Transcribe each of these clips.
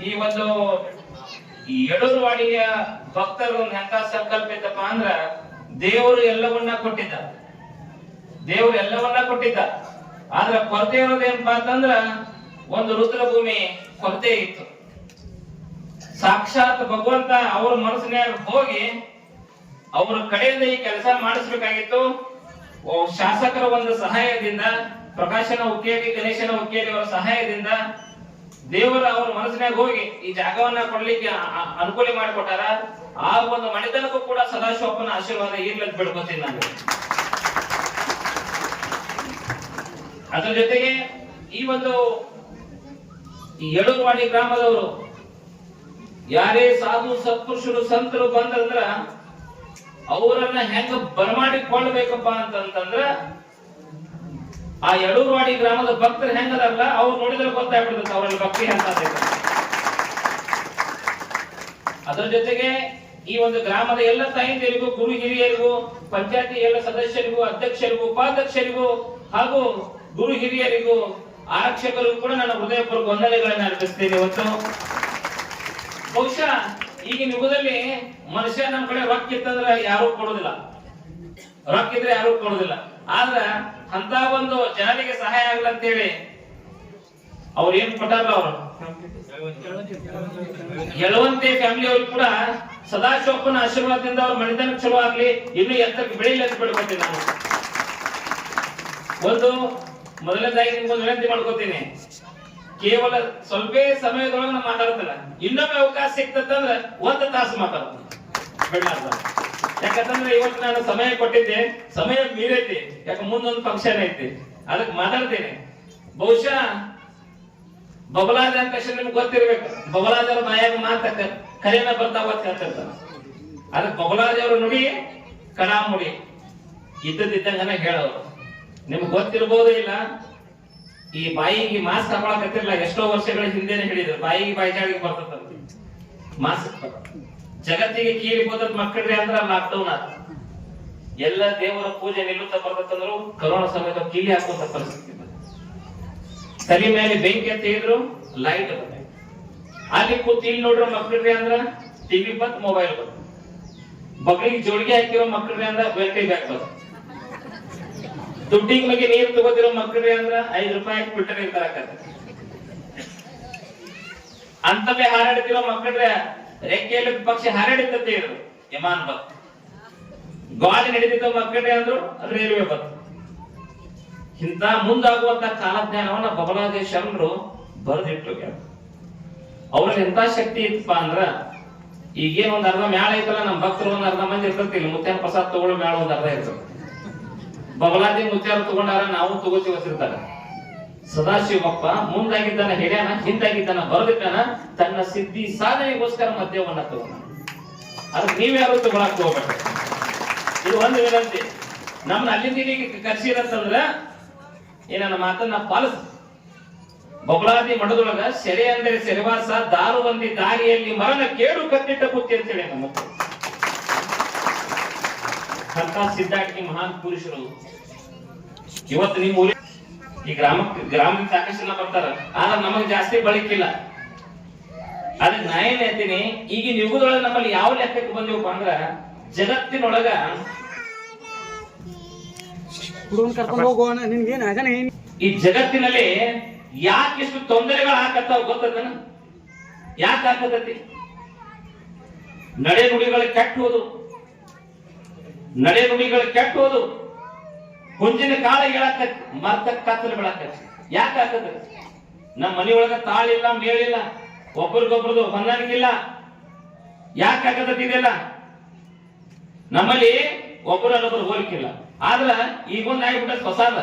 ಈ ಒಂದು ಯಡೂರವಾಡಿಯ ಭಕ್ತರು ಎಂತ ಸಂಕಲ್ಪ ಇತ್ತಪ್ಪ ಅಂದ್ರ ದೇವರು ಎಲ್ಲವನ್ನ ಕೊಟ್ಟಿದ್ದ. ದೇವರು ಎಲ್ಲವನ್ನ ಕೊಟ್ಟಿದ್ದ. ಆದ್ರ ಕೊರತೆ ಇರೋದೇನಪ್ಪ ಅಂತಂದ್ರ ಒಂದು ರುದ್ರಭೂಮಿ ಕೊರತೆ ಇತ್ತು. ಸಾಕ್ಷಾತ್ ಭಗವಂತ ಅವ್ರ ಮನಸ್ಸಿನಾಗ ಹೋಗಿ ಅವ್ರ ಕಡೆಯಿಂದ ಈ ಕೆಲಸ ಮಾಡಿಸ್ಬೇಕಾಗಿತ್ತು. ಶಾಸಕರ ಒಂದು ಸಹಾಯದಿಂದ, ಪ್ರಕಾಶನ ಉಕ್ಕೇರಿ ಗಣೇಶನ ಉಕ್ಕೇರಿ ಅವರ ಸಹಾಯದಿಂದ ದೇವರ ಅವ್ರ ಮನಸ್ಸಿನಾಗ ಹೋಗಿ ಈ ಜಾಗವನ್ನ ಕೊಡ್ಲಿಕ್ಕೆ ಅನುಕೂಲ ಮಾಡಿಕೊಟ್ಟಾರ ಆ ಒಂದು ಮನೆತನಕ್ಕೂ ಕೂಡ ಸದಾಶಿವಪ್ಪನ ಆಶೀರ್ವಾದ ಇರ್ಲಂತ ಬಿಡ್ಕೊತೀನಿ ನಾನು. ಅದ್ರ ಜೊತೆಗೆ ಈ ಒಂದು ಈ ಯಡೂರವಾಡಿ ಗ್ರಾಮದವರು, ಯಾರೇ ಸಾಧು ಸತ್ಪುರುಷರು, ಸಂತರು ಬಂದ್ರಂದ್ರ, ಅವರನ್ನ ಹೆಂಗ ಬರಮಾಡಿಕೊಳ್ಬೇಕಪ್ಪ ಅಂತಂತಂದ್ರ ಆ ಯಡೂರ್ವಾಡಿ ಗ್ರಾಮದ ಭಕ್ತರು ಹೆಂಗದಲ್ಲ, ಅವ್ರು ನೋಡಿದ್ರೆ ಗೊತ್ತಾಗ್ಬಿಡ್ತದೆ ಅವರಲ್ಲಿ ಭಕ್ತಿ ಅಂತ. ಅದರ ಜೊತೆಗೆ ಈ ಒಂದು ಗ್ರಾಮದ ಎಲ್ಲ ತಾಯಂದಿರಿಗೂ ಗುರು ಹಿರಿಯರಿಗೂ, ಪಂಚಾಯತಿ ಎಲ್ಲ ಸದಸ್ಯರಿಗೂ, ಅಧ್ಯಕ್ಷರಿಗೂ, ಉಪಾಧ್ಯಕ್ಷರಿಗೂ ಹಾಗೂ ಗುರು ಹಿರಿಯರಿಗೂ, ಆರಕ್ಷಕರಿಗೂ ಕೂಡ ನನ್ನ ಹೃದಯಪೂರ್ವಕ ವಂದನೆಗಳನ್ನು ಅರ್ಪಿಸ್ತೇನೆ ಇವತ್ತು. ಬಹುಶಃ ಈಗಿನ ಯುಗದಲ್ಲಿ ಮನುಷ್ಯ ನಮ್ಮ ಕಡೆ ರೊಕ್ಕ ಇತ್ತಂದ್ರೆ ಯಾರು ಕೊಡೋದಿಲ್ಲ. ರೊಕ್ಕ ಇದ್ರೆ ಯಾರು ಕೊಡೋದಿಲ್ಲ. ಆದ್ರ ಅಂತ ಒಂದು ಜನರಿಗೆ ಸಹಾಯ ಆಗಲ್ಲ ಅಂತ ಹೇಳಿ ಅವ್ರು ಏನ್ ಕೊಟ್ಟಾರ ಅವರು. ಗೆಲುವಂತೆ ಫ್ಯಾಮಿಲಿ ಅವ್ರು ಕೂಡ ಸದಾಶಿವಪ್ಪನ ಆಶೀರ್ವಾದದಿಂದ ಅವ್ರ ಮನೆತನ ಚಲೋ ಆಗ್ಲಿ, ಇನ್ನು ಎತ್ತಕ್ಕೆ ಬೆಳಿಲಿ ಅಂತ ಬಿಡ್ಕೊತೀನಿ ನಾನು. ಒಂದು, ಮೊದಲನೇದಾಗಿ ನಿಮ್ಗೊಂದು ವಿನಂತಿ ಮಾಡ್ಕೋತೀನಿ. ಕೇವಲ ಸ್ವಲ್ಪ ಸಮಯದೊಳಗೆ ನಾನು ಮಾತಾಡ್ತೇನೆ ಇನ್ನೊಮ್ಮೆ ಅವಕಾಶ ಸಿಕ್ತಂದ್ರೆ ಒಂದು ತಾಸು ಮಾತಾಡ್ತೀನಿ ಯಾಕಂತಂದ್ರೆ ಇವತ್ತು ನಾನು ಸಮಯ ಕೊಟ್ಟಿದ್ದೆ, ಸಮಯ ಮೀರೈತಿ. ಯಾಕೆ ಮುಂದೊಂದು ಫಂಕ್ಷನ್ ಐತಿ. ಅದಕ್ಕೆ ಮಾತಾಡ್ತೇನೆ. ಬಹುಶಃ ಬಬಲಾದ ಅಂತ ನಿಮ್ಗೆ ಗೊತ್ತಿರ್ಬೇಕು. ಬಬಲಾದವ್ರ ಬಾಯಾಗ ಮಾತ ಕರೆಯನ್ನ ಬರ್ತಾವ ಹೇಳ್ತಿರ್ತಾರ ಅದಕ್ಕೆ ಬಬಲಾದವ್ರ ನುಡಿ ಕಡಾಮುಡಿ ಇದ್ದದಿದ್ದಂಗನ ಹೇಳೋರು. ನಿಮ್ಗೆ ಗೊತ್ತಿರ್ಬೋದು ಇಲ್ಲ? ಈ ಬಾಯಿಗೆ ಮಾಸ್ಕ್ ಹಾಕೊಳಕತ್ತಿರ್ಲ ಎಷ್ಟೋ ವರ್ಷಗಳ ಹಿಂದೆನೆ ಹೇಳಿದ್ರು. ಬಾಯಿಗೆ ಬಾಯಿ ಬಾಯಿಜಾಡಿಗೆ ಬರ್ತದಂತ ಮಾಸ್ಕ್ ಜಗತ್ತಿಗೆ ಕೀಲಿ ಹೋದ್ರೆ ಮಕ್ಕಳ್ರಿ ಅಂದ್ರ ಲಾಕ್ಡೌನ್ ಎಲ್ಲ ದೇವರ ಪೂಜೆ ನಿಲ್ಲುತ್ತಾ ಬರ್ಬೇಕಂದ್ರು ಕರೋನಾ ಸಮಯದ ಕೀಲಿ ಹಾಕುವಂತ ಪರಿಸ್ಥಿತಿ. ತಲೆ ಮೇಲೆ ಬೆಂಕಿ ಅಂತ ಹೇಳಿದ್ರು ಲೈಟ್ ಬಂದೆ ಅಲ್ಲಿ ಕೂತ್ ಇಲ್ಲಿ ನೋಡ್ರ ಮಕ್ಕಳ್ರಿ ಅಂದ್ರ ಟಿವಿ ಬಂತ್ ಮೊಬೈಲ್ ಬಂತು. ಮಗಳಿಗೆ ಜೋಳಿಗೆ ಹಾಕಿರೋ ಮಕ್ಕಳ್ರಿ ಅಂದ್ರ ಬ್ಯಾಟ್ರಿ ಬ್ಯಾಗ್ ಬಂತು. ದುಡ್ಡಿಗೆ ಬಗ್ಗೆ ನೀರು ತಗೋತಿರೋ ಮಕ್ಕಳ್ರಿ ಅಂದ್ರ ಐದ್ ರೂಪಾಯಿ ಫಿಲ್ಟರ್ ಇರ್ತಾರ ಅಂತವೇ ಹಾರಾಡ್ತಿರೋ ಮಕ್ಕಳ್ರೆ ರೆಕ್ಕೆಯಲ್ಲಿ ಪಕ್ಷಿ ಹಾರಾಡಿತಂತ ಇದ್ರು ವಿಮಾನ ಬಂತು ಗಾಳಿ ನಡೆದಿದ್ದ ಮಕ್ಕಳೇ ಅಂದ್ರು ರೈಲ್ವೆ ಬಂತು. ಇಂಥ ಮುಂದಾಗುವಂತ ಕಾಲಜ್ಞಾನವನ್ನ ಬಬಲಾದೇಶ ಶರಣರು ಬರೆದಿಟ್ಟು ಅವ್ರಲ್ಲಿ ಎಂತ ಶಕ್ತಿ ಇತ್ತಪ್ಪ ಅಂದ್ರ, ಈಗೇನ್ ಒಂದ್ ಅರ್ಧ ಮ್ಯಾಳ ಐತಲ್ಲ, ನಮ್ ಭಕ್ತರು ಒಂದ್ ಅರ್ಧ ಮಂದಿ ಇರ್ತತಿಲ್ಲ ಮುತ್ಯಾನ ಪ್ರಸಾದ್ ತಗೊಳ್ಳೋ ಮ್ಯಾಳ ಒಂದ್ ಅರ್ಧ ಇರ್ತದೆ. ಬಬಲಾದಿ ಮುತ್ಯಾರ ತಗೊಂಡಾರ, ನಾವು ತಗೋತೀವಿ ವಸಿರ್ತಾರ ಸದಾಶಿವಪ್ಪ ಮುಂದಾಗಿದ್ದಾನ ಹೇಳ್ಯಾನ ಹಿಂದಾಗಿದ್ದಾನ ಬರದಿದ್ದಾನ ತನ್ನ ಸಿದ್ಧಿ ಸಾಧನೆಗೋಸ್ಕರ ಮದ್ಯವನ್ನ ತಗೋಣ ಅದಕ್ಕೆ ನೀವ್ಯಾರು ತಗೊಳಕ್ ಹೋಗ್ಬೇಕು ಇದು ಒಂದು ವಿನಂತಿ. ನಮ್ನ ಅಲ್ಲಿಂದ ಇಲ್ಲಿಗೆ ಕರ್ಸಿರಂತಂದ್ರ, ಈ ನನ್ನ ಮಾತನ್ನ ಪಾಲಿಸ್. ಬೊಗಳಾದಿ ಮಠದೊಳಗ ಸೆರೆ ಅಂದರೆ ಸೆರೆವಾಸ ದಾರುವಂದಿ ದಾರಿಯಲ್ಲಿ ಮರಣ ಕೇಳು ಕತ್ತಿಟ್ಟ ಬುತ್ತಿ ಅಂತೇಳಿ ನಮ್ಮ ಅಂತ ಸಿದ್ಧಾರ್ಥಿ ಮಹಾನ್ ಪುರುಷರು. ಇವತ್ತು ನಿಮ್ಮ ಊರಿ ಈ ಗ್ರಾಮಕ್ಕೆ ಗ್ರಾಮಕ್ಕೆ ಸಾಕಷ್ಟು ಜನ ಬರ್ತಾರ. ಆದ್ರೆ ನಮಗ್ ಜಾಸ್ತಿ ಬಳಕಿಲ್ಲ. ಅದಕ್ಕೆ ನಾ ಏನ್ ಹೇಳ್ತೀನಿ ಈಗಿನ ಯುಗದೊಳಗೆ ನಮ್ಮಲ್ಲಿ ಯಾವ ಲೆಕ್ಕಕ್ಕೆ ಬಂದಿವಪ್ಪ ಅಂದ್ರ ಜಗತ್ತಿನೊಳಗ ಈ ಜಗತ್ತಿನಲ್ಲಿ ಯಾಕೆ ಇಷ್ಟು ತೊಂದರೆಗಳು ಹಾಕತ್ತಾವ ಗೊತ್ತದನ? ಯಾಕೆ ಹಾಕತತಿ ನಡೆ ನುಡಿಗಳು ಕೆಟ್ಟ ಹೋದು ನಡೆ ನುಡಿಗಳು ಕೆಟ್ಟ ಹೋದು ಹುಂಜಿನ ಕಾಲ ಹೇಳಕ್ಕ ಮರ್ತ ಕತ್ತಲು ಬೆಳಕ ಯಾಕೆ ಆಗ್ತದ? ನಮ್ಮ ಮನೆಯೊಳಗ ತಾಳಿಲ್ಲ, ಮೇಳಿಲ್ಲ, ಒಬ್ರಿಗೊಬ್ರದು ಹೊಂದಾಣಿಕಿಲ್ಲ ಯಾಕೆ ಹಾಕತತಿ ಇದೆಲ್ಲ? ನಮ್ಮಲ್ಲಿ ಒಬ್ಬರಲ್ಲೊಬ್ಬರು ಹೋಲಿಕಿಲ್ಲ ಆದ್ರ ಈಗೊಂದ್ ಹೊಸ ಹೊಸಾದ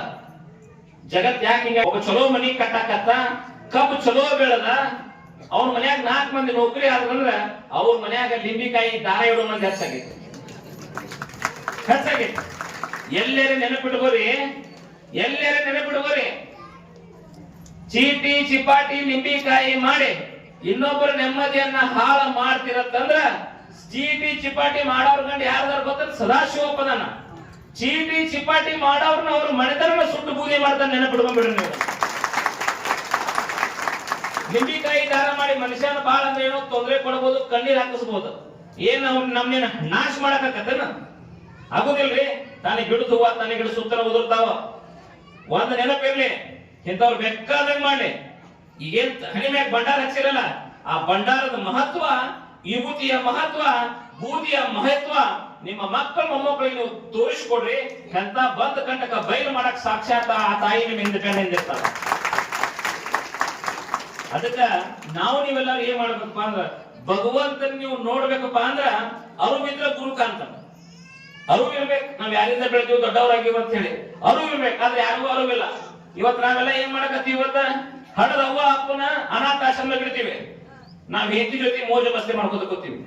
ಜಗತ್ ಯಾಕೆ ಹಿಂಗ ಒಬ್ಬ ಚಲೋ ಮನಿ ಕಟ್ಟಾಕತ್ತ, ಕಬ್ಬು ಚಲೋ ಬೆಳದ ಅವ್ರ ಮನ್ಯಾಗ ನಾಲ್ಕು ಮಂದಿ ನೌಕರಿ ಆದ್ರಂದ್ರ ಅವ್ರ ಮನ್ಯಾಗ ಲಿಂಬಿಕಾಯಿ, ದಾರ ಇಡೋ ಮಂದಿ ಹೆಚ್ಚಾಗಿತ್ತು ಹೆಚ್ಚಾಗೈತಿ. ಎಲ್ಲೇರೆ ನೆನಪಿಟ್ಕೋರಿ ಎಲ್ಲೆರೆ ನೆನಪಿಟ್ಕೋರಿ ಚೀಟಿ, ಚಿಪಾಟಿ, ನಿಂಬಿಕಾಯಿ ಮಾಡಿ ಇನ್ನೊಬ್ಬರ ನೆಮ್ಮದಿಯನ್ನ ಹಾಳು ಮಾಡ್ತಿರತ್ತಂದ್ರ ಚೀಟಿ, ಚಿಪಾಟಿ ಮಾಡೋರ್ ಕಂಡು ಯಾರ್ದಾರು ಗೊತ್ತ ಸದಾಶಿವಪ್ಪದನ ಚೀಟಿ, ಚಿಪಾಟಿ ಮಾಡೋರ್ನ ಅವ್ರ ಮನೆತನ ಸುಟ್ಟು ಬೂದಿ ಮಾಡ್ತಾನೆ ನೆನಪಿಡ್ಕೊಂಡ್ಬಿಡ್ರಿ ನೀವು. ನಿಂಬಿಕಾಯಿ ದಾರ ಮಾಡಿ ಮನುಷ್ಯನ ಬಾಳ ಅಂದ್ರೆ ಏನೋ ತೊಂದರೆ ಕೊಡಬಹುದು ಕಣ್ಣೀರ್ ಹಾಕಿಸ್ಬೋದು. ಏನ್ ಅವ್ನ ನಮ್ನೇನ ನಾಶ ಮಾಡಕ್ ಆಗುದಿಲ್ರಿ? ತಾನೇ ಗಿಡದ ಹೂವ ತಾನೇ ಗಿಡ ಉದುರ್ತಾವ. ಒಂದ್ ನೆನಪಿರ್ಲಿ ಇಂಥವ್ರು ಬೇಕಾದಂಗ್ ಮಾಡ್ಲಿ. ಈಗೇನ್ ಹಣಿ ಮ್ಯಾಗ ಭಂಡಾರ ಹಚ್ಚಿರಲ್ಲ, ಆ ಭಂಡಾರದ ಮಹತ್ವ ವಿಭೂತಿಯ ಮಹತ್ವ ಭೂತಿಯ ಮಹತ್ವ, ನಿಮ್ಮ ಮಕ್ಕಳ ಮೊಮ್ಮಕ್ಕಳಿಗೆ ನೀವು ತೋರಿಸ್ಕೊಡ್ರಿ, ಎಂತ ಬಂದ್ ಕಂಟಕ ಬಯಲು ಮಾಡಕ್ ಸಾಕ್ಷಾತ್ ಆ ತಾಯಿ ನಿಮ್ ಹಿಂದೆ ಕಣ್ಣ ಹಿಂದಿರ್ತಾರ ಅದಕ್ಕ ನಾವು ನೀವೆಲ್ಲರೂ ಏನ್ ಮಾಡ್ಬೇಕಪ್ಪ ಅಂದ್ರ, ಭಗವಂತನ್ ನೀವು ನೋಡ್ಬೇಕಪ್ಪ ಅಂದ್ರ ಅರುವಿದ್ರ ಗುರು ಕಾಂತಾನ ಅರಿವು ಇರ್ಬೇಕು. ನಾವ್ ಯಾರಿಂದ ಬೆಳೆದೀವಿ ದೊಡ್ಡವರಾಗಿ ಅಂತ ಹೇಳಿ. ಅರಿವು ಇರ್ಬೇಕು. ಆದ್ರೆ ಯಾರಿಗೂ ಅರಿವಿಲ್ಲ. ಇವತ್ ನಾವೆಲ್ಲ ಏನ್ ಮಾಡಕತ್ತೀವಿ ಇವತ್ತ? ಹಣದ ಅವ್ವ, ಅಪ್ಪನ ಅನಾಥಾಶ್ರಮ ಬಿಡ್ತೀವಿ ನಾವ್ ಹೆಂಡತಿ ಜೊತೆ ಮೋಜ ಮಸ್ತಿ ಮಾಡ್ಕೋತ ಕೂತೀವಿ.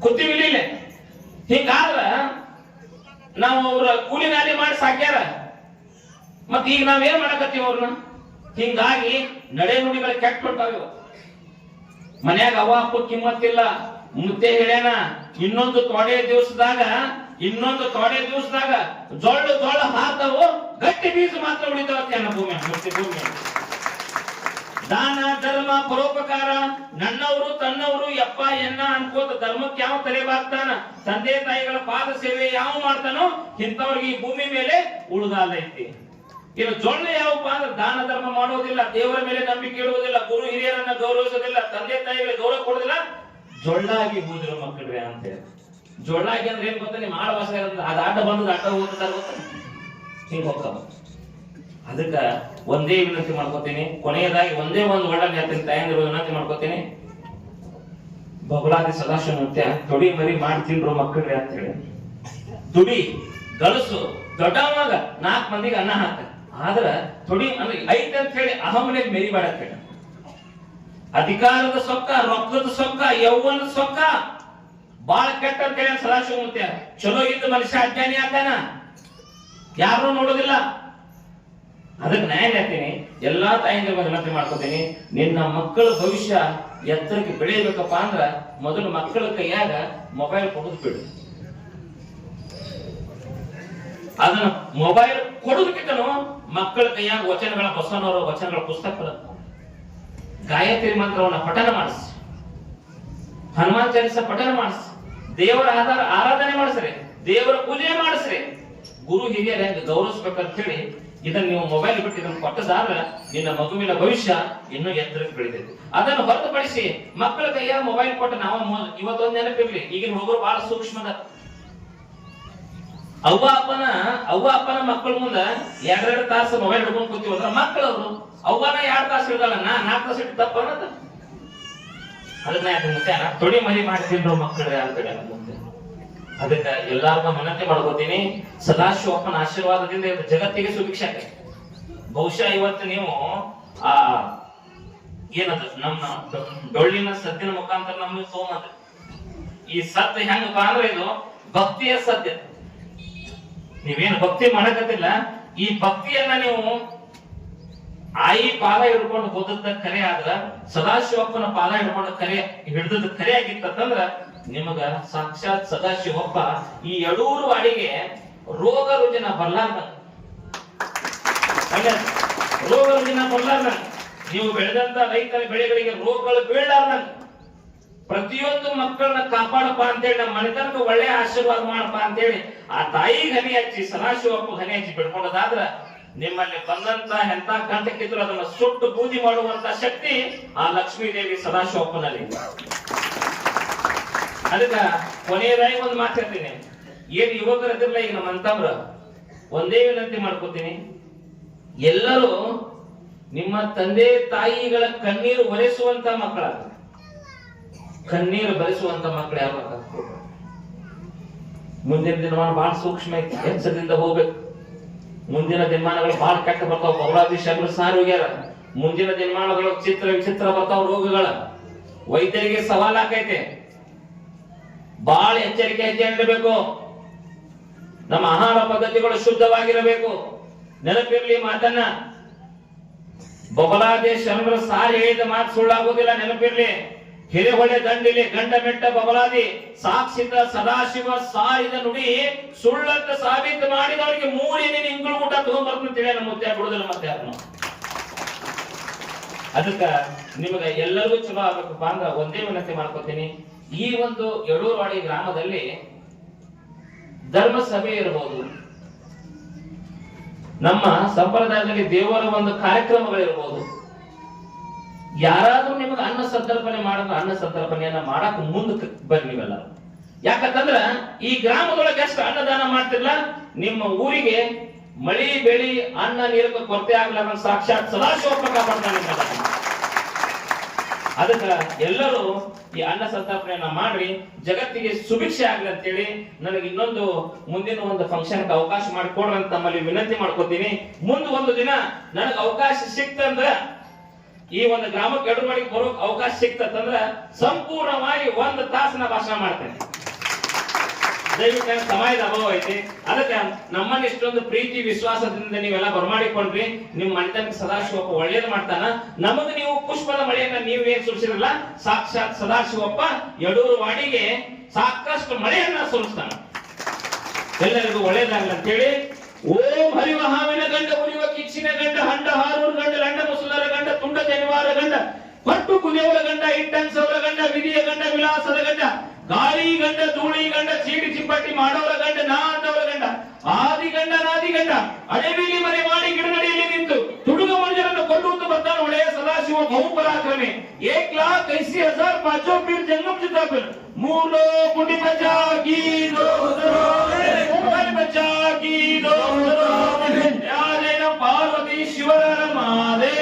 ಕೂತೀವಿ ಇಲ್ಲ ಹಿಂಗಾದ್ರ ನಾವು ಅವ್ರ ಕೂಲಿ ನಾಲಿ ಮಾಡಿ ಸಾಕ್ಯಾರ. ಮತ್ ಈಗ ನಾವ್ ಏನ್ ಮಾಡಕತ್ತೀವಿ ಅವ್ರನ್ನ? ಹಿಂಗಾಗಿ ನಡೆ ನುಡಿಗಳು ಕೆಟ್ಟ ಹೊಂಟಾವ ಮನ್ಯಾಗ ಅವ್ವ, ಅಪ್ಪ ಕಿಮ್ಮತ್ತಿಲ್ಲ. ಮುತ್ತೆ ಹೇಳ್ಯಾನ, ಇನ್ನೊಂದು ತೊಡೆ ದಿವಸದಾಗ, ಇನ್ನೊಂದು ತೊಡೆ ದಿವಸದಾಗ ಜೊಳ್ಳು ಜೊಳ್ಳು ಹಾತವು ಗಟ್ಟಿ ಬೀಜ ಮಾತ್ರ ಉಳಿತಾವ ಭೂಮಿ ಭೂಮಿ ದಾನ, ಧರ್ಮ, ಪರೋಪಕಾರ, ನನ್ನವರು, ತನ್ನವರು, ಯಪ್ಪ, ಎನ್ನ ಅನ್ಕೋತ ಧರ್ಮಕ್ಕೆ ಯಾವ ತಲೆ ಬಾಗ್ತಾನ, ತಂದೆ, ತಾಯಿಗಳ ಪಾದ ಸೇವೆ ಯಾವ ಮಾಡ್ತಾನೋ ಇಂಥವ್ರಿಗೆ ಈ ಭೂಮಿ ಮೇಲೆ ಉಳಿದಾಲ ಐತಿ. ಇನ್ನು ಜೊಳ್ಳು ಯಾವಪ್ಪ ಅಂದ್ರೆ ದಾನ, ಧರ್ಮ ಮಾಡೋದಿಲ್ಲ, ದೇವರ ಮೇಲೆ ನಂಬಿಕೆ ಇಡುವುದಿಲ್ಲ, ಗುರು ಹಿರಿಯರನ್ನ ಗೌರವಿಸೋದಿಲ್ಲ, ತಂದೆ, ತಾಯಿಗಳಿಗೆ ಗೌರವ ಕೊಡೋದಿಲ್ಲ ಜೊಳ್ಳಾಗಿ ಬೂದಿರೋ ಮಕ್ಕಳ್ರಿ ಅಂತ ಹೇಳಿ. ಜೊಳ್ಳಾಗಿ ಅಂದ್ರೆ ಏನ್ ಗೊತ್ತ? ನಿಮ್ ಆಡ ಭಾಷೆ ಅದ ಆಟ ಬಂದ್ ಆಟ ಹೋಗ್ತಾರ ಗೊತ್ತಾ ಹಿಂಗ್ ಹೋಗ್ತಾವ ಅದಕ್ಕ ಒಂದೇ ವಿನಂತಿ ಮಾಡ್ಕೋತೀನಿ. ಕೊನೆಯದಾಗಿ ಒಂದೇ ಒಂದು ಒಳ್ಳೆ ಹೇಳ್ತೀನಿ ತಾಯಂದಿರು ವಿನಂತಿ ಮಾಡ್ಕೋತೀನಿ. ಬಬಲಾದಿ ಸದಾಶಿವ ನೃತ್ಯ ತೊಡಿ ಮರಿ ಮಾಡಿ ತಿನ್ರು ಮಕ್ಕಳ್ರಿ ಅಂತ ಹೇಳಿ. ದುಡಿ ಗಳಸು ದೊಡ್ಡವಾಗ ನಾಲ್ಕು ಮಂದಿಗೆ ಅನ್ನ ಹಾಕ ಆದ್ರ ತೊಡಿ ಅಂದ್ರೆ ಐತೆ ಅಂತ ಹೇಳಿ ಅಹಮನೆ ಅಂತ ಹೇಳಿ. ಅಧಿಕಾರದ ಸೊಕ್ಕ, ರೊಕ್ಕದ ಸೊಕ್ಕ, ಯೌವನದ ಸೊಕ್ಕ. ಬಾಳ ಕೆಟ್ಟ ಅಂತ ಹೇಳಿ ಸದಾಶಿವ ನೃತ್ಯ ಚಲೋ ಇದ್ದ ಮನುಷ್ಯ ಅಜ್ಞಾನಿ ಆತಾನ ಯಾರು ನೋಡೋದಿಲ್ಲ. ಅದಕ್ಕೆ ನ್ಯಾಯ ಹೇಳ್ತೀನಿ? ಎಲ್ಲಾ ತಾಯಿಂದ್ರ ವಿನಂತಿ ಮಾಡ್ಕೋತೀನಿ. ನಿನ್ನ ಮಕ್ಕಳ ಭವಿಷ್ಯ ಎತ್ತರಕ್ಕೆ ಬೆಳೆಯಬೇಕಪ್ಪ ಅಂದ್ರ ಮೊದಲು ಮಕ್ಕಳ ಕೈಯಾಗ ಮೊಬೈಲ್ ಕೊಡೋದು ಬಿಡು. ಅದನ್ನ ಮೊಬೈಲ್ ಕೊಡೋದಕ್ಕಿಂತನೂ ಮಕ್ಕಳ ಕೈಯಾಗ ವಚನಗಳ, ಬಸವನವರ ವಚನಗಳ ಪುಸ್ತಕಗಳ ಗಾಯತ್ರಿ ಮಂತ್ರವನ್ನು ಪಠನ ಮಾಡಿಸಿ ಹನುಮಾನ್ ಚಾಲಿಸ ಪಠನ ಮಾಡಿಸಿ ದೇವರ ಆಧಾರ ಆರಾಧನೆ ಮಾಡಿಸ್ರಿ. ದೇವರ ಪೂಜೆ ಮಾಡಿಸ್ರಿ. ಗುರು ಹಿರಿಯರ ಹೆಂಗ್ ಗೌರವಿಸ್ಬೇಕಂತ ಹೇಳಿ ಇದನ್ನ ನೀವು ಮೊಬೈಲ್ ಬಿಟ್ಟು ಇದನ್ನು ಕೊಟ್ಟದಾದ್ರೆ ನಿನ್ನ ಮಗುವಿನ ಭವಿಷ್ಯ ಇನ್ನೂ ಎತ್ತರಕ್ಕೆ ಬೆಳಿತೈತಿ. ಅದನ್ನು ಹೊರತುಪಡಿಸಿ ಮಕ್ಕಳ ಕೈಯ ಮೊಬೈಲ್ ಕೊಟ್ಟು ನಾವು ಇವತ್ತೊಂದು ನೆನಪಿರ್ಲಿ. ಈಗಿನ ಹುಡುಗರು ಬಹಳ ಸೂಕ್ಷ್ಮದ ಅವ್ವ ಅಪ್ಪನ ಅವ್ವ ಅಪ್ಪನ ಮಕ್ಕಳ ಮುಂದ ಎರಡೆರಡು ತಾಸು ಮೊಬೈಲ್ ಹಿಡ್ಕೊಂಡು ಕೂತೀವಿ ಅಂದ್ರೆ ಅವರು ಅವ್ವನ ಎರಡು ತಾಸು ಹಿಡ್ದಾಳ, ನಾ ನಾಲ್ಕು ತಾಸು ಇಟ್ಟು ತಪ್ಪ ಅದನ್ನ ಯಾಕೆ ತೊಡಿ ಮರಿ ಮಾಡ್ತಿದ್ರು ಮಕ್ಕಳು ಯಾರ ಕಡೆ ಮುಂದೆ. ಅದಕ್ಕ ಎಲ್ಲಾರ್ಗ ಮನತೆ ಮಾಡ್ಕೋತೀನಿ. ಸದಾಶಿವಪ್ಪನ ಆಶೀರ್ವಾದದಿಂದ ಜಗತ್ತಿಗೆ ಸುಭಿಕ್ಷೆ ಬಹುಶಃ ಇವತ್ತು ನೀವು, ಆ, ಏನದ, ನಮ್ಮ ಡೊಳ್ಳಿನ ಸದ್ದಿನ ಮುಖಾಂತರ ನಮ್ಗೆ ತೋಮದ ಈ ಸತ್ಯ ಹೆಂಗಪ್ಪ ಅಂದ್ರೆ ಇದು ಭಕ್ತಿಯ ಸತ್ಯ ನೀವೇನು ಭಕ್ತಿ ಮಾಡಕತ್ತಿಲ್ಲ? ಈ ಭಕ್ತಿಯನ್ನ ನೀವು ಆಯಿ ಪಾದ ಹಿಡ್ಕೊಂಡು ಹೋದದ್ದ ಕರೆ ಆದ್ರ ಸದಾಶಿವಪ್ಪನ ಪಾದ ಹಿಡ್ಕೊಂಡು ಕರೆ ಹಿಡ್ದದ್ದು ಕರೆ ಆಗಿತ್ತಂದ್ರ ನಿಮಗ ಸಾಕ್ಷಾತ್ ಸದಾಶಿವಪ್ಪ ಈ ಎಡೂರು ವಾಡಿಗೆ ರೋಗ ರುಜಿನ ಬರ್ಲಾರ್ದ ರೋಗ ರುಜಿನ ಬರ್ಲಾರ್ದ ನೀವು ಬೆಳೆದಂತ ರೈತರ ಬೆಳೆಗಳಿಗೆ ರೋಗಗಳು ಬೀಳಲಾರ್ದಂಗ. ಪ್ರತಿಯೊಂದು ಮಕ್ಕಳನ್ನ ಕಾಪಾಡಪ್ಪ ಅಂತೇಳಿ ನಮ್ಮ ಮನೆತನಕ ಒಳ್ಳೆ ಆಶೀರ್ವಾದ ಮಾಡಪ್ಪ ಅಂತೇಳಿ ಆ ತಾಯಿಗೆ ಹನಿ ಹಚ್ಚಿ ಸದಾಶಿವಪ್ಪು ಹನಿ ಹಚ್ಚಿ ಬಿಡ್ಕೊಂಡದಾದ್ರ ನಿಮ್ಮಲ್ಲಿ ಬಂದಂತ ಎಂತ ಕಂಟಕ್ಕಿದ್ರು ಅದನ್ನ ಸುಟ್ಟು ಬೂದಿ ಮಾಡುವಂತ ಶಕ್ತಿ ಆ ಲಕ್ಷ್ಮೀ ದೇವಿ ಸದಾಶಿವಪ್ಪನಲ್ಲಿ. ಅದಕ್ಕ ಕೊನೆಯದಾಗಿ ಒಂದು ಮಾತು ಹೇಳ್ತೀನಿ. ಏನ್ ಇದ್ರಲ್ಲ ಈಗ ನಮ್ಮ ಅಂತಮ್ರ, ಒಂದೇ ವಿನಂತಿ ಮಾಡ್ಕೋತೀನಿ. ಎಲ್ಲರೂ ನಿಮ್ಮ ತಂದೆ ತಾಯಿಗಳ ಕಣ್ಣೀರು ಒರೆಸುವಂತ ಮಕ್ಕಳಾಗ್ತಾರೆ ಕಣ್ಣೀರು ಬರೆಸುವಂತ ಮಕ್ಕಳು ಯಾರು? ಮುಂದಿನ ದಿನಮಾನ ಬಹಳ ಸೂಕ್ಷ್ಮ ಐತಿ ಹೋಗ್ಬೇಕು. ಮುಂದಿನ ದಿನಮಾನಗಳು ಬಹಳ ಕೆಟ್ಟ ಬರ್ತಾವ ಬಹುಳಾಧೀಶರು ಸಾರಿ ಹೋಗ್ಯಾರ. ಮುಂದಿನ ದಿನಮಾನಗಳು ಚಿತ್ರ ವಿಚಿತ್ರ ಬರ್ತಾವ ರೋಗಗಳ. ವೈದ್ಯರಿಗೆ ಸವಾಲ್ ಆಕೈತೆ ಬಹಳ ಎಚ್ಚರಿಕೆ ಇಡಬೇಕು ನಮ್ಮ ಆಹಾರ ಪದ್ಧತಿಗಳು ಶುದ್ಧವಾಗಿರಬೇಕು. ನೆನಪಿರ್ಲಿ ಮಾತನ್ನ. ಬಬಲಾದೇಶ ಶರಣರ ಸಾರಿ ಹೇಳಿದ ಮಾತು ಸುಳ್ಳಾಗುವುದಿಲ್ಲ ನೆನಪಿರ್ಲಿ. ಹಿರೇಹೊಳೆ ದಂಡಿಲಿ ಗಂಡ ಮೆಟ್ಟ ಬಬಲಾದಿ ಸಾಕ್ಷಿತ ಸದಾಶಿವ ಸಾರಿದ ನುಡಿ ಸುಳ್ಳಂತ ಸಾಬೀತು ಮಾಡಿದವರಿಗೆ ಮೂರಿನ ಇಂಗುಳು ಊಟ ತಗೊಂಡ್ಬರ್ತಂತ ಹೇಳಿ ನಮ್ಮ ಮುದ್ದೆ ಬಿಡುದಿಲ್ಲ ಮತ್ತೆ ಅದನ್ನು ಅದಕ್ಕ ನಿಮಗ ಎಲ್ಲರಿಗೂ ಚಲೋ ಆಗ್ಬೇಕಪ್ಪ ಅಂದ್ರ ಒಂದೇ ವಿನಂತಿ ಮಾಡ್ಕೊತೀನಿ. ಈ ಒಂದು ಯಡೂರ್ವಾಡಿ ಗ್ರಾಮದಲ್ಲಿ ಧರ್ಮ ಸಭೆ ಇರಬಹುದು ನಮ್ಮ ಸಂಪ್ರದಾಯದಲ್ಲಿ ದೇವರ ಒಂದು ಕಾರ್ಯಕ್ರಮಗಳಿರ್ಬೋದು. ಯಾರಾದ್ರೂ ನಿಮಗೆ ಅನ್ನ ಸಂತರ್ಪಣೆ ಮಾಡೋದು ಅನ್ನ ಸಂತರ್ಪಣೆಯನ್ನ ಮಾಡಕ್ ಮುಂದಕ್ಕೆ ನೀವೆಲ್ಲ ಯಾಕಂತಂದ್ರ ಈ ಗ್ರಾಮದೊಳಗೆ ಎಷ್ಟು ಅನ್ನದಾನ ಮಾಡ್ತಿರ್ಲ, ನಿಮ್ಮ ಊರಿಗೆ ಮಳಿ ಬೆಳಿ ಅನ್ನ ನೀರಕ್ಕೆ ಕೊರತೆ ಆಗ್ಲಾರ ಸಾಕ್ಷಾತ್ ಸದಾಶಿವ ಕಾಪಾಡ್ತಾನೆ. ಅದಕ್ಕ ಎಲ್ಲರೂ ಈ ಅನ್ನ ಸಂತರ್ಪಣೆಯನ್ನ ಮಾಡ್ರಿ, ಜಗತ್ತಿಗೆ ಸುಭಿಕ್ಷೆ ಆಗ್ಲಿ ಅಂತೇಳಿ ನನಗೆ ಇನ್ನೊಂದು ಮುಂದಿನ ಒಂದು ಫಂಕ್ಷನ್ ಅವಕಾಶ ಮಾಡಿಕೊಡ್ರಿ ಅಂತ ತಮ್ಮಲ್ಲಿ ವಿನಂತಿ ಮಾಡ್ಕೋತೀನಿ ಮುಂದೆ ಒಂದು ದಿನ ನನಗೆ ಅವಕಾಶ ಸಿಕ್ತಂದ್ರ ಈ ಒಂದು ಗ್ರಾಮಕ್ಕೆ ಎಡರುವಾಡಿಗೆ ಬರೋಕ್ ಅವಕಾಶ ಸಿಕ್ತಂದ್ರ ಸಂಪೂರ್ಣವಾಗಿ ಒಂದು ನಾ ಭಾಷಣ ಮಾಡ್ತೇನೆ. ದಯವಿಟ್ಟು ಸಮಯದ ಅಭಾವ ಐತಿ? ಅದಕ್ಕೆ ನಮ್ಮನ್ನ ಇಷ್ಟೊಂದು ಪ್ರೀತಿ, ವಿಶ್ವಾಸದಿಂದ ನೀವೆಲ್ಲ ಬರಮಾಡಿಕೊಂಡ್ರಿ. ನಿಮ್ಮ ಮನೆತನಕ್ಕೆ ಸದಾಶಿವಪ್ಪ ಒಳ್ಳೇದು ಮಾಡ್ತಾನ. ನಮಗ ನೀವು ಪುಷ್ಪದ ಮಳೆಯನ್ನ ನೀವೇನ್ ಸುರಿಸಿರಲ್ಲ, ಸಾಕ್ಷಾತ್ ಸದಾಶಿವಪ್ಪ ಯಡೂರು ವಾಡಿಗೆ ಸಾಕಷ್ಟು ಮಳೆಯನ್ನ ಸುರಿಸ್ತಾನ. ಎಲ್ಲರಿಗೂ ಒಳ್ಳೇದಾಗಲ್ಲ ಅಂತೇಳಿ. ಓಂ ಹರಿವ ಹಾವಿನ ಗಂಡ ಉರಿವ ಕಿಚ್ಚಿನ ಗಂಡ ಹಂಡ ಹಾರೂರು ಗಂಡ ಲಂಡ ಕುಂಡ ಜನಿವಾರ ಗಂಡ ಹೊಟ್ಟು ಕುದಿಯವರ ಗಂಡ ಇಟ್ಟನ್ಸವರ ಗಂಡ, ವಿಧಿಯ ಗಂಡ, ವಿಲಾಸದ ಗಂಡ, ಗಾಳಿ ಗಂಡ, ಧೂಳಿ ಗಂಡ, ಚೀಟಿ ಚಿಂಪಟ್ಟಿ ಮಾಡೋರ ಗಂಡ ನಾ ಅಂದವರ ಗಂಡ, ಆದಿ ಗಂಡ, ನಾದಿ ಗಂಡ, ಅಡವಿಲಿ ಮನೆ ಮಾಡಿ ಗಿಡಗಡಿಯಲ್ಲಿ ನಿಂತು ತುಡುಗ ಮನುಷ್ಯರನ್ನು ಕೊಲ್ಲುವಂತ ಬರ್ತಾನ ಒಳ್ಳೆಯ ಸದಾಶಿವ ಬಹುಪರಾಕ್ರಮಿ. ಏಕ್ ಲಾಖ್ ಐಸಿ ಹಜಾರ್ ಪಾಚೋ ಪೀರ್ ಜಂಗಮ್ ಚಿತ್ತಾಪುರ್. ಮೂಲೋ ಕುಟಿ ಮಜಾಗಿ ಗೀರೋ ಪಾರ್ವತಿ ಶಿವರ ಮಾದೇ